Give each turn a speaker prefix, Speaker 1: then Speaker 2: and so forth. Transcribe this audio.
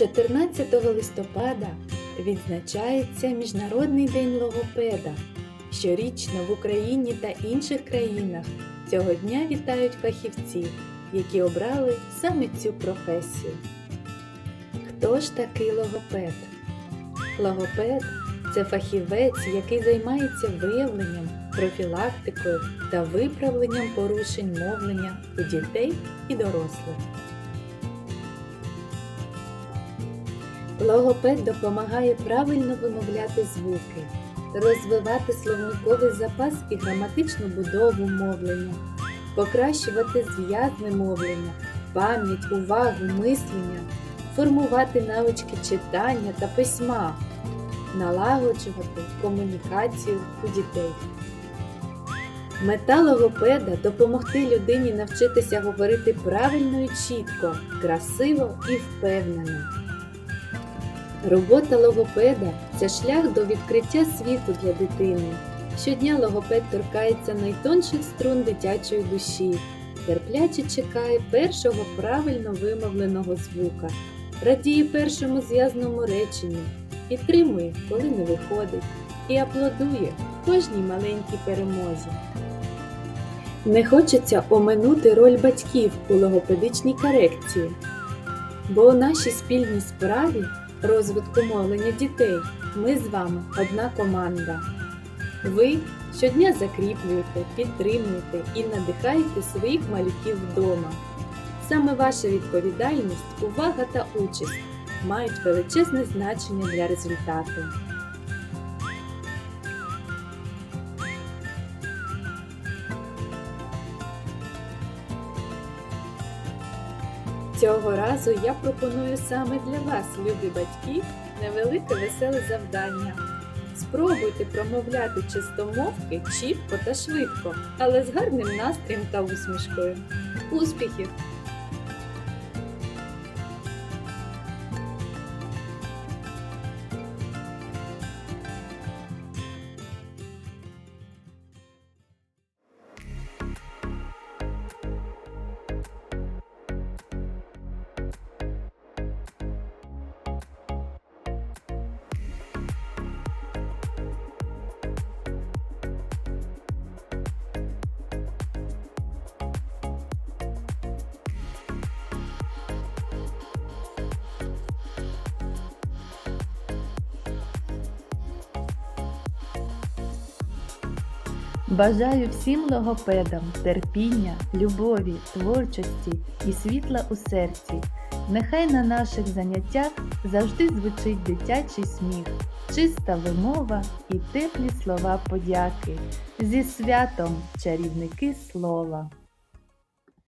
Speaker 1: 14 листопада відзначається Міжнародний день логопеда. Щорічно в Україні та інших країнах цього дня вітають фахівці, які обрали саме цю професію. Хто ж такий логопед? Логопед це фахівець, який займається виявленням, профілактикою та виправленням порушень мовлення у дітей і дорослих. Логопед допомагає правильно вимовляти звуки, розвивати словниковий запас і граматичну будову мовлення, покращувати зв'язне мовлення, пам'ять, увагу, мислення, формувати навички читання та письма, налагоджувати комунікацію у дітей. Мета логопеда допомогти людині навчитися говорити правильно і чітко, красиво і впевнено. Робота логопеда це шлях до відкриття світу для дитини. Щодня логопед торкається найтонших струн дитячої душі, терпляче чекає першого правильно вимовленого звука, радіє першому зв'язному реченню, підтримує, коли не виходить, і аплодує кожній маленькій перемозі. Не хочеться оминути роль батьків у логопедичній корекції, бо у нашій спільній справі розвитку мовлення дітей ми з вами одна команда. Ви щодня закріплюєте, підтримуєте і надихаєте своїх малюків вдома. Саме ваша відповідальність, увага та участь мають величезне значення для результату. Цього разу я пропоную саме для вас, любі батьки, невелике веселе завдання. Спробуйте промовляти чистомовки чітко та швидко, але з гарним настроєм та усмішкою. Успіхів! Бажаю всім логопедам терпіння, любові, творчості і світла у серці. Нехай на наших заняттях завжди звучить дитячий сміх, чиста вимова і теплі слова подяки. Зі святом чарівники слова.